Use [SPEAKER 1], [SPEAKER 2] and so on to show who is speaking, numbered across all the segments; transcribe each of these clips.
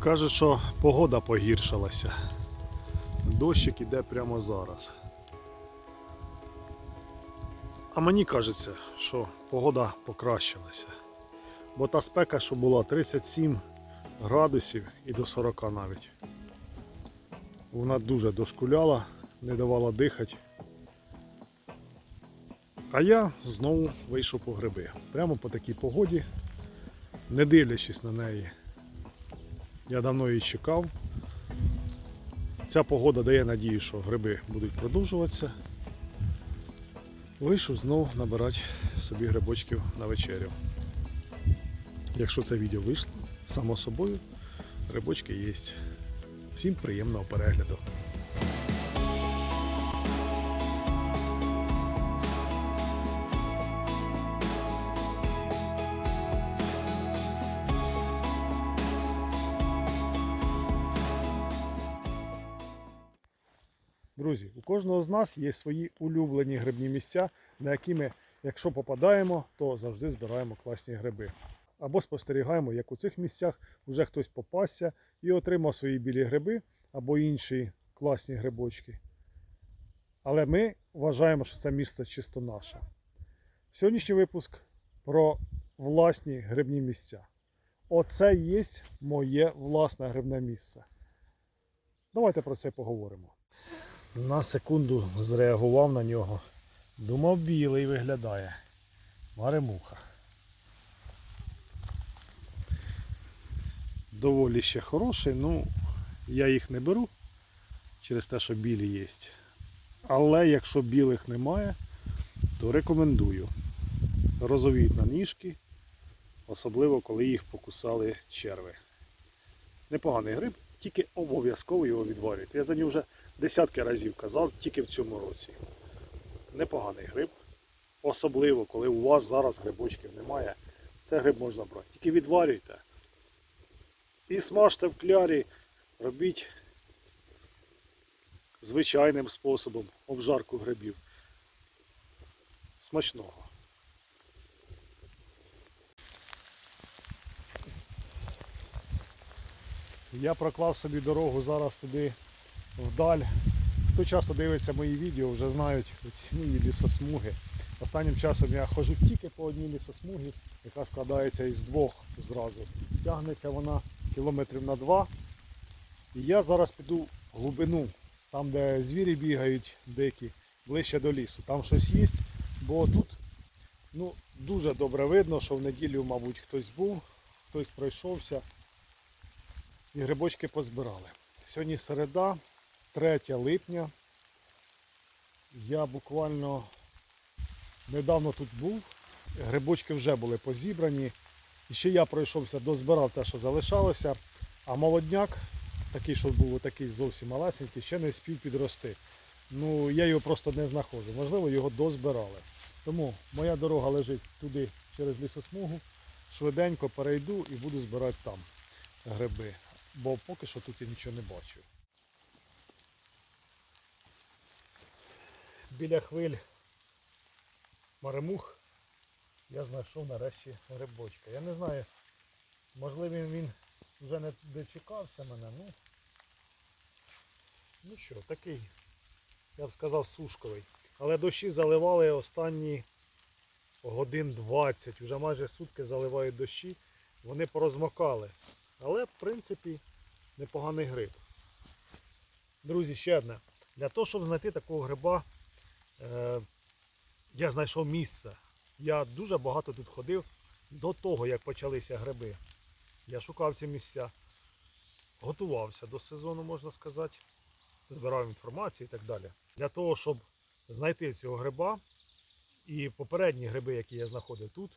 [SPEAKER 1] Каже, що погода погіршилася. Дощик іде прямо зараз. А мені кажеться, що погода покращилася. Бо та спека, що була 37 градусів і до 40 навіть. Вона дуже дошкуляла, не давала дихати. А я знову вийшов по гриби. Прямо по такій погоді, не дивлячись на неї. Я давно її чекав. Ця погода дає надію, що гриби будуть продовжуватися. Вийшов знову набирати собі грибочків на вечерю. Якщо це відео вийшло, само собою, грибочки є. Всім приємного перегляду. Кожного з нас є свої улюблені грибні місця, на які ми, якщо попадаємо, то завжди збираємо класні гриби. Або спостерігаємо, як у цих місцях вже хтось попався і отримав свої білі гриби або інші класні грибочки. Але ми вважаємо, що це місце чисто наше. Сьогоднішній випуск про власні грибні місця. Оце є моє власне грибне місце. Давайте про це поговоримо. На секунду зреагував на нього. Думав, білий виглядає. Маремуха. Доволі ще хороший, ну я їх не беру через те, що білі є. Але якщо білих немає, то рекомендую. Розовіють на ніжки, особливо коли їх покусали черви. Непоганий гриб, тільки обов'язково його відварюйте. Я за нього вже десятки разів казав, тільки в цьому році. Непоганий гриб. Особливо, коли у вас зараз грибочків немає. Це гриб можна брати. Тільки відварюйте. І смажте в клярі, робіть звичайним способом обжарку грибів. Смачного. Я проклав собі дорогу зараз туди вдаль. Хто часто дивиться мої відео, вже знають ці мої лісосмуги. Останнім часом я ходжу тільки по одній лісосмугі, яка складається із двох зразу. Тягнеться вона кілометрів на два. І я зараз піду в глибину, там де звірі бігають дикі, ближче до лісу. Там щось є, бо тут ну, дуже добре видно, що в неділю, мабуть, хтось був, хтось пройшовся і грибочки позбирали. Сьогодні середа, 3 липня. Я буквально недавно тут був. Грибочки вже були позібрані. І ще я пройшовся, дозбирав те, що залишалося. А молодняк, такий, що був такий зовсім малесенький, ще не спів підрости. Ну, я його просто не знаходжу. Можливо, його дозбирали. Тому моя дорога лежить туди через лісосмугу. Швиденько перейду і буду збирати там гриби. Бо поки що тут я нічого не бачу. Біля хвиль маремух я знайшов нарешті грибочка. Я не знаю, можливо він вже не дочекався мене, ну. Ну що, такий, я б сказав, сушковий. Але дощі заливали останні годин 20. Вже майже сутки заливають дощі. Вони порозмокали. Але в принципі непоганий гриб. Друзі, ще одне. Для того, щоб знайти такого гриба, я знайшов місце. Я дуже багато тут ходив до того, як почалися гриби. Я шукав ці місця, готувався до сезону, можна сказати, збирав інформацію і так далі. Для того, щоб знайти цього гриба і попередні гриби, які я знаходив тут,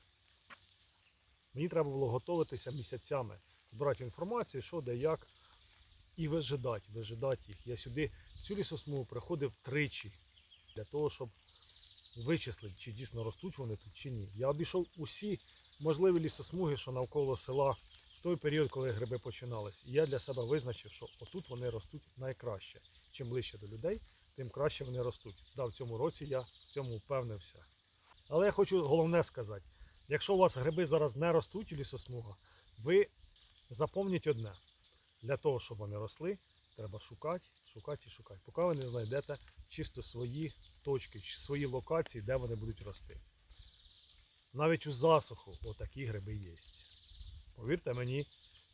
[SPEAKER 1] мені треба було готуватися місяцями, збирати інформацію, що де як, і вижидати, вижидати їх. Я сюди, в цю лісосмугу приходив тричі для того, щоб вичислити, чи дійсно ростуть вони тут, чи ні. Я обійшов усі можливі лісосмуги, що навколо села в той період, коли гриби починались. І я для себе визначив, що отут вони ростуть найкраще. Чим ближче до людей, тим краще вони ростуть. Да, в цьому році я в цьому впевнився. Але я хочу головне сказати: якщо у вас гриби зараз не ростуть у лісосмугах, ви запомніть одне. Для того, щоб вони росли, треба шукати, шукати і шукати. Поки ви не знайдете чисто свої точки, свої локації, де вони будуть рости. Навіть у засуху отакі гриби є. Повірте мені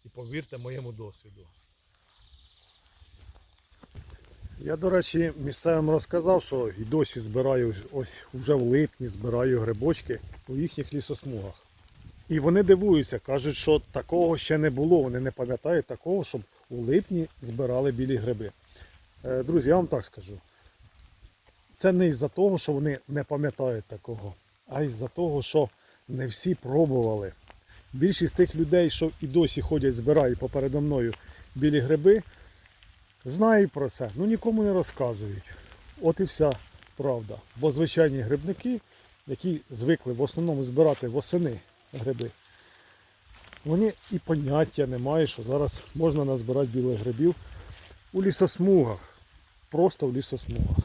[SPEAKER 1] і повірте моєму досвіду. Я, до речі, місцевим розказав, що і досі збираю ось вже в липні збираю грибочки у їхніх лісосмугах. І вони дивуються, кажуть, що такого ще не було. Вони не пам'ятають такого, щоб у липні збирали білі гриби. Е, Друзі, я вам так скажу. Це не із-за того, що вони не пам'ятають такого, а із-за того, що не всі пробували. Більшість тих людей, що і досі ходять, збирають попередо мною білі гриби, знають про це, ну нікому не розказують. От і вся правда. Бо звичайні грибники, які звикли в основному збирати восени гриби, вони і поняття не мають, що зараз можна назбирати білих грибів у лісосмугах. Просто в лісосмугах.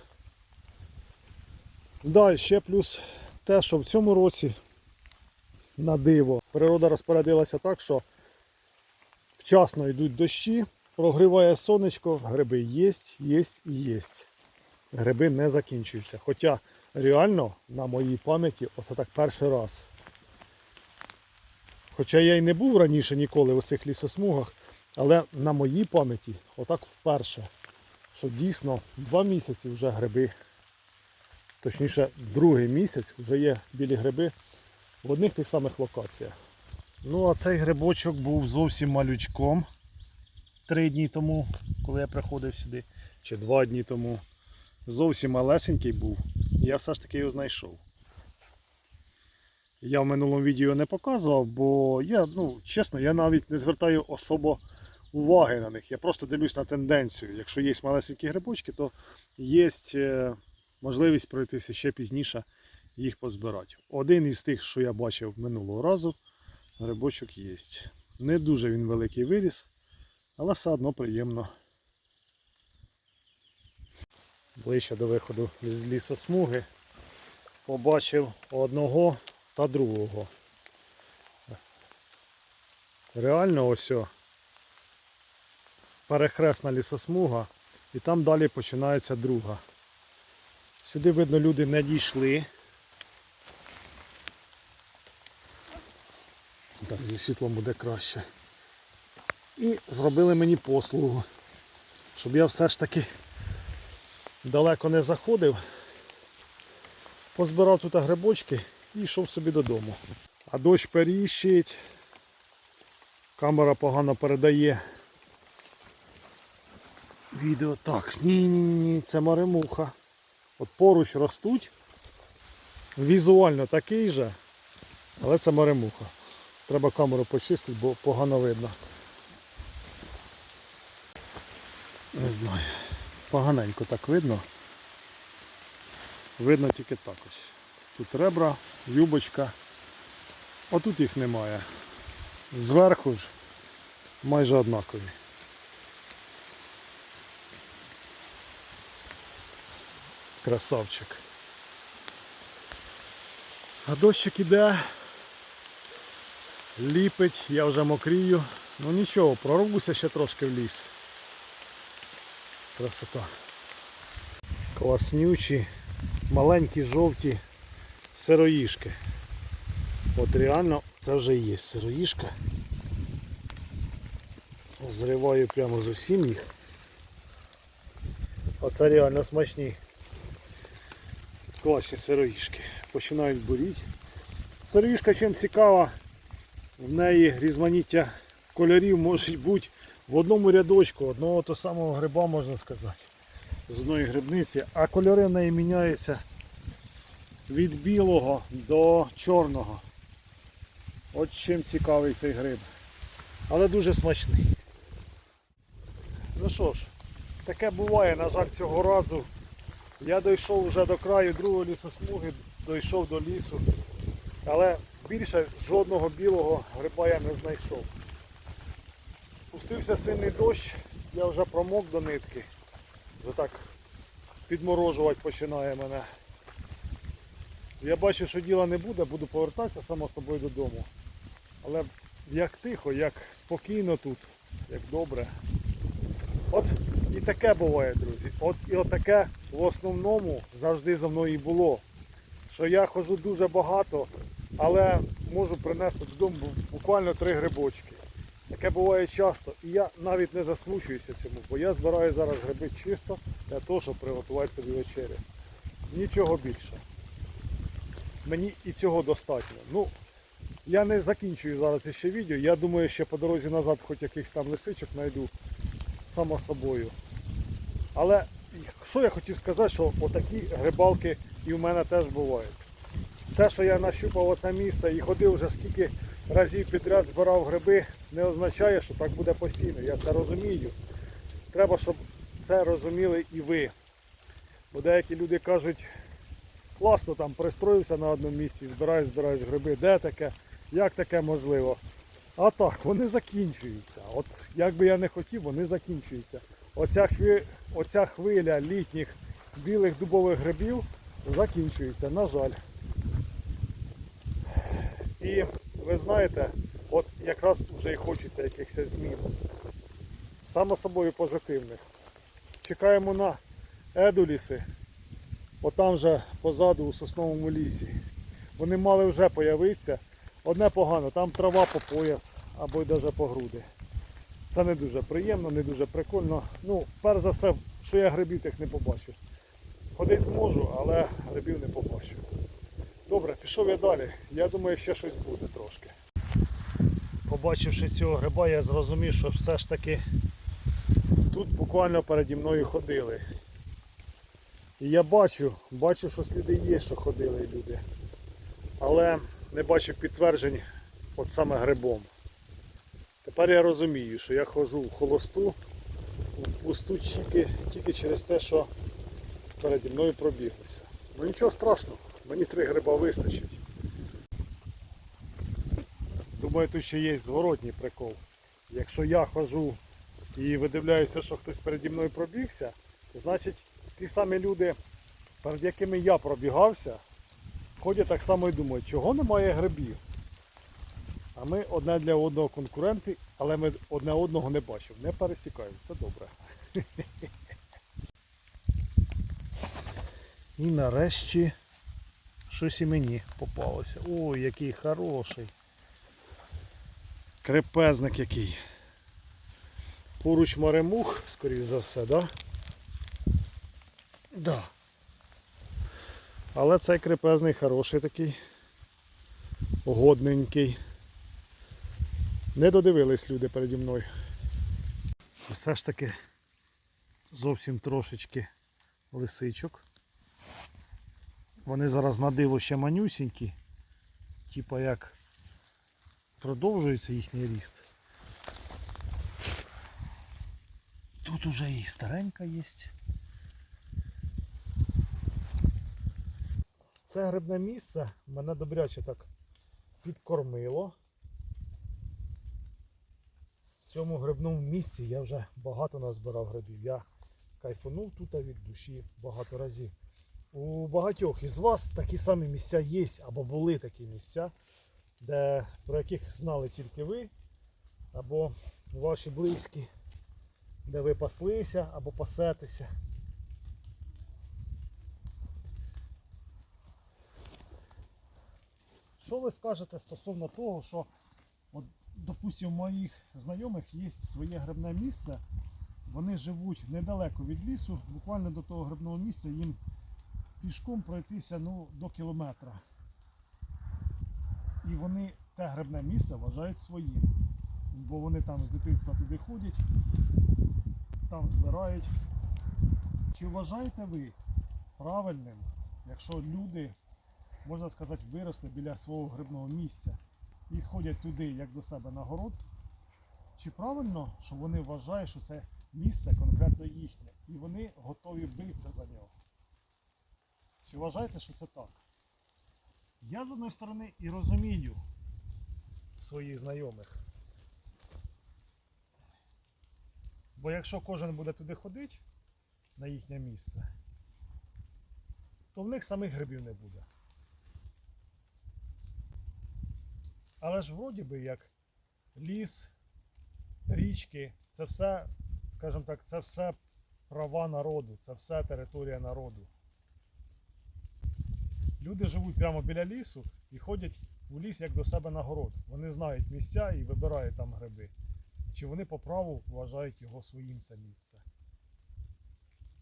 [SPEAKER 1] Да, ще плюс те, що в цьому році на диво природа розпорядилася так, що вчасно йдуть дощі, прогріває сонечко, гриби є, є і є. Гриби не закінчуються. Хоча реально на моїй пам'яті оце так перший раз. Хоча я й не був раніше ніколи в цих лісосмугах, але на моїй пам'яті отак вперше, що дійсно два місяці вже гриби, точніше другий місяць вже є білі гриби в одних тих самих локаціях. Ну а цей грибочок був зовсім малючком три дні тому, коли я приходив сюди, чи два дні тому. Зовсім малесенький був. Я все ж таки його знайшов. Я в минулому відео не показував, бо я, ну, чесно, я навіть не звертаю особо уваги на них. Я просто дивлюсь на тенденцію. Якщо є малесенькі грибочки, то є е, можливість пройтися ще пізніше їх позбирати. Один із тих, що я бачив минулого разу, грибочок є. Не дуже він великий виріс, але все одно приємно. Ближче до виходу з лісосмуги побачив одного та другого. Реально ось о, перехресна лісосмуга і там далі починається друга. Сюди, видно, люди не дійшли. Так, зі світлом буде краще. І зробили мені послугу, щоб я все ж таки далеко не заходив, позбирав тут грибочки і йшов собі додому. А дощ періщить, камера погано передає відео. Так, ні-ні-ні, це маремуха. От поруч ростуть. Візуально такий же, але це маремуха. Треба камеру почистити, бо погано видно. Не знаю. Поганенько так видно. Видно тільки так ось. Тут ребра, юбочка. А тут їх немає. Зверху ж майже однакові. Красавчик. А дощик іде. Ліпить, я вже мокрію. Ну нічого, прорвуся ще трошки в ліс. Красота. Класнючі, маленькі жовті сироїшки. От реально це вже є сироїшка. Зриваю прямо з усім їх. Оце реально смачні. Класні сироїшки. Починають буріти. Сироїшка чим цікава, в неї різноманіття кольорів може бути в одному рядочку одного того самого гриба, можна сказати, з одної грибниці, а кольори в неї міняються від білого до чорного. От чим цікавий цей гриб. Але дуже смачний. Ну що ж, таке буває, на жаль, цього разу. Я дійшов вже до краю другої лісосмуги, дійшов до лісу. Але більше жодного білого гриба я не знайшов. Пустився сильний дощ, я вже промок до нитки. Вже так підморожувати починає мене. Я бачу, що діла не буде, буду повертатися само собою додому. Але як тихо, як спокійно тут, як добре. От і таке буває, друзі. От і отаке в основному завжди за мною і було. Що я ходжу дуже багато, але можу принести додому буквально три грибочки. Таке буває часто. І я навіть не засмучуюся цьому, бо я збираю зараз гриби чисто для того, щоб приготувати собі вечерю. Нічого більше. Мені і цього достатньо. Ну, я не закінчую зараз ще відео. Я думаю, ще по дорозі назад хоч якихось там лисичок знайду само собою. Але що я хотів сказати, що отакі грибалки і в мене теж бувають. Те, що я нащупав оце місце і ходив вже скільки разів підряд збирав гриби, не означає, що так буде постійно. Я це розумію. Треба, щоб це розуміли і ви. Бо деякі люди кажуть, класно там пристроївся на одному місці, збираєш, збираєш гриби, де таке, як таке можливо. А так, вони закінчуються. От як би я не хотів, вони закінчуються. Оця, хві... Оця хвиля літніх білих дубових грибів закінчується, на жаль. І ви знаєте, от якраз вже і хочеться якихось змін. Само собою позитивних. Чекаємо на едуліси. Отам же позаду у сосновому лісі. Вони мали вже появитися. Одне погано, там трава по пояс або навіть по груди. Це не дуже приємно, не дуже прикольно. Ну, перш за все, що я грибів тих не побачу. Ходить зможу, але грибів не побачу. Добре, пішов я далі. Я думаю, ще щось буде трошки. Побачивши цього гриба, я зрозумів, що все ж таки тут буквально переді мною ходили. І я бачу, бачу, що сліди є, що ходили люди. Але не бачу підтверджень от саме грибом. Тепер я розумію, що я ходжу в холосту, в пусту тільки, тільки через те, що переді мною пробіглися. Ну нічого страшного, мені три гриба вистачить. Думаю, тут ще є зворотній прикол. Якщо я ходжу і видивляюся, що хтось переді мною пробігся, то значить ті самі люди, перед якими я пробігався, ходять так само і думають, чого немає грибів. А ми одне для одного конкуренти, але ми одне одного не бачимо. Не пересікаємо, все добре. І нарешті щось і мені попалося. Ой, який хороший. Крепезник який. Поруч маремух, скоріш за все, да? Да. Але цей крепезний хороший такий. Годненький. Не додивились люди переді мною. Все ж таки зовсім трошечки лисичок. Вони зараз на диво ще манюсінькі. Типа як продовжується їхній ріст. Тут уже і старенька є. Це грибне місце мене добряче так підкормило. В цьому грибному місці я вже багато назбирав грибів. Я кайфанув тут від душі багато разів. У багатьох із вас такі самі місця є, або були такі місця, де, про яких знали тільки ви, або ваші близькі, де ви паслися або пасетеся. Що ви скажете стосовно того, що, от, допустим, у моїх знайомих є своє грибне місце, вони живуть недалеко від лісу, буквально до того грибного місця їм пішком пройтися ну, до кілометра. І вони те грибне місце вважають своїм. Бо вони там з дитинства туди ходять, там збирають. Чи вважаєте ви правильним, якщо люди, можна сказати, виросли біля свого грибного місця і ходять туди, як до себе на город? Чи правильно, що вони вважають, що це місце конкретно їхнє, і вони готові битися за нього? Чи вважаєте, що це так? Я з одної сторони і розумію своїх знайомих. Бо якщо кожен буде туди ходити на їхнє місце, то в них самих грибів не буде. Але ж вроді би як ліс, річки, це все, скажімо так, це все права народу, це все територія народу. Люди живуть прямо біля лісу і ходять у ліс як до себе на город. Вони знають місця і вибирають там гриби. Чи вони по праву вважають його своїм це місце?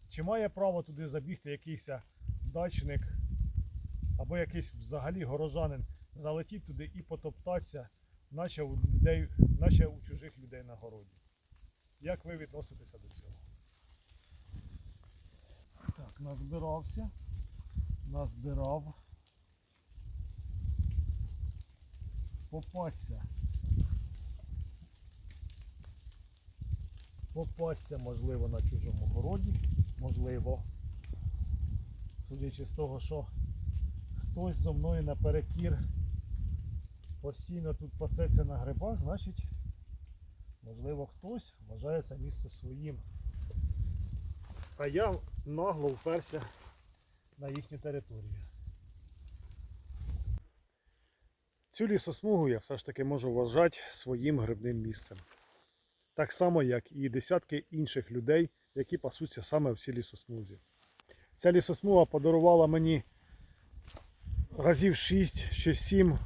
[SPEAKER 1] Чи має право туди забігти якийсь дачник або якийсь взагалі горожанин, залетіти туди і потоптатися, наче у людей, наче у чужих людей на городі? Як ви відноситеся до цього? Так, назбирався. Назбирав. Попасться. Попасться, можливо, на чужому городі. Можливо. Судячи з того, що хтось зо мною наперекір постійно тут пасеться на грибах, значить, можливо, хтось вважає це місце своїм. А я нагло вперся на їхню територію. Цю лісосмугу я все ж таки можу вважати своїм грибним місцем. Так само, як і десятки інших людей, які пасуться саме в цій лісосмузі. Ця лісосмуга подарувала мені разів 6 чи 7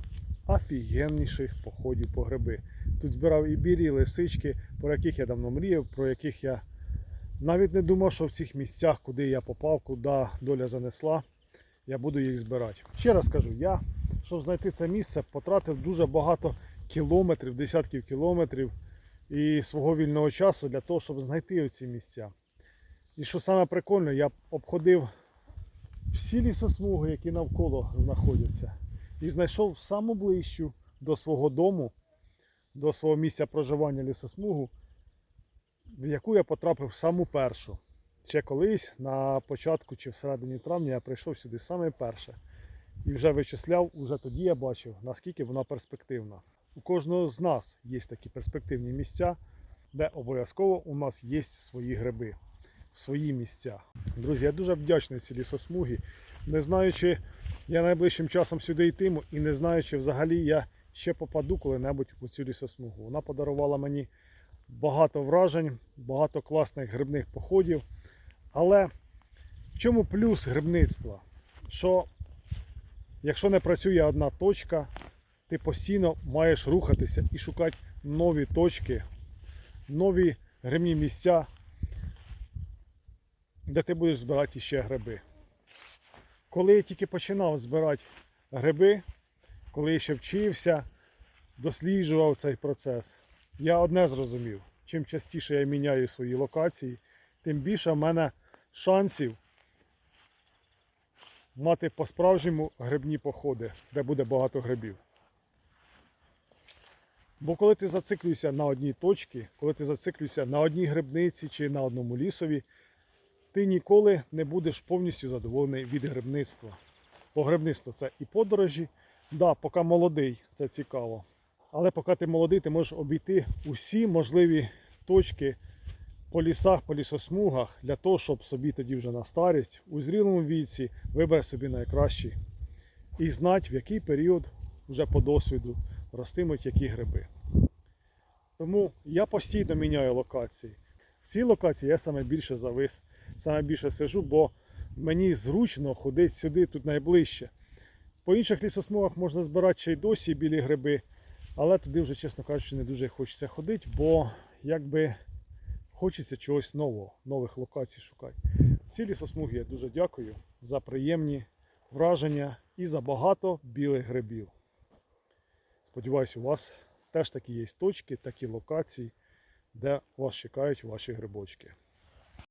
[SPEAKER 1] офігенніших походів по гриби. Тут збирав і білі, і лисички, про яких я давно мріяв, про яких я навіть не думав, що в цих місцях, куди я попав, куди доля занесла, я буду їх збирати. Ще раз кажу, я, щоб знайти це місце, потратив дуже багато кілометрів, десятків кілометрів і свого вільного часу для того, щоб знайти ці місця. І що саме прикольне, я обходив всі лісосмуги, які навколо знаходяться, і знайшов саму ближчу до свого дому, до свого місця проживання лісосмугу, в яку я потрапив саму першу. Ще колись на початку чи всередині травня я прийшов сюди саме перше. І вже вичисляв, уже тоді я бачив, наскільки вона перспективна. У кожного з нас є такі перспективні місця, де обов'язково у нас є свої гриби, свої місця. Друзі, я дуже вдячний цій лісосмугі. Не знаю, чи я найближчим часом сюди йтиму, і не знаю, чи взагалі я ще попаду коли-небудь у цю лісосмугу. Вона подарувала мені багато вражень, багато класних грибних походів. Але в чому плюс грибництва? Що якщо не працює одна точка, ти постійно маєш рухатися і шукати нові точки, нові грибні місця, де ти будеш збирати ще гриби. Коли я тільки починав збирати гриби, коли я ще вчився, досліджував цей процес, я одне зрозумів. Чим частіше я міняю свої локації, тим більше в мене шансів мати по-справжньому грибні походи, де буде багато грибів. Бо коли ти зациклюєшся на одній точці, коли ти зациклюєшся на одній грибниці чи на одному лісові, ти ніколи не будеш повністю задоволений від грибництва. Бо грибництво це і подорожі. Да, поки молодий, це цікаво. Але поки ти молодий, ти можеш обійти усі можливі точки по лісах, по лісосмугах, для того, щоб собі тоді вже на старість, у зрілому віці, вибрати собі найкращі і знати, в який період вже по досвіду ростимуть які гриби. Тому я постійно міняю локації. В цій локації я саме більше завис, саме більше сижу, бо мені зручно ходити сюди, тут найближче. По інших лісосмугах можна збирати ще й досі білі гриби, але туди вже, чесно кажучи, не дуже хочеться ходити, бо якби хочеться чогось нового, нових локацій шукати. Ці лісосмуги я дуже дякую за приємні враження і за багато білих грибів. Сподіваюсь, у вас теж такі є точки, такі локації, де вас чекають ваші грибочки.